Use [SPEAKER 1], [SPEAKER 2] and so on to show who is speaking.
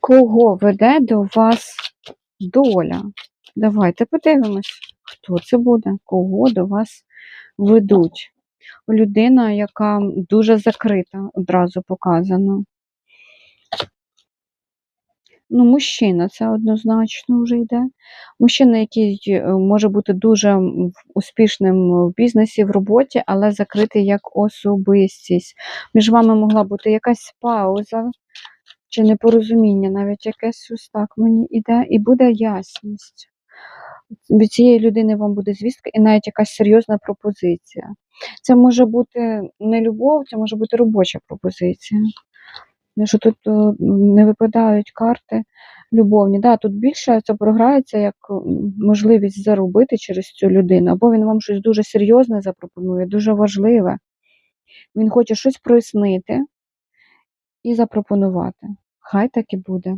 [SPEAKER 1] Кого веде до вас доля? Давайте подивимось, хто це буде, кого до вас ведуть. Людина, яка дуже закрита, одразу показано. Ну, мужчина, це однозначно вже йде. Мужчина, який е, може бути дуже успішним в бізнесі, в роботі, але закритий як особистість. Між вами могла бути якась пауза чи непорозуміння, навіть якесь ось так мені іде, і буде ясність. Від цієї людини вам буде звістка і навіть якась серйозна пропозиція. Це може бути не любов, це може бути робоча пропозиція. Що тут е, не випадають карти любовні. Да, тут більше це програється як можливість заробити через цю людину, або він вам щось дуже серйозне запропонує, дуже важливе. Він хоче щось прояснити і запропонувати. Хай так і буде.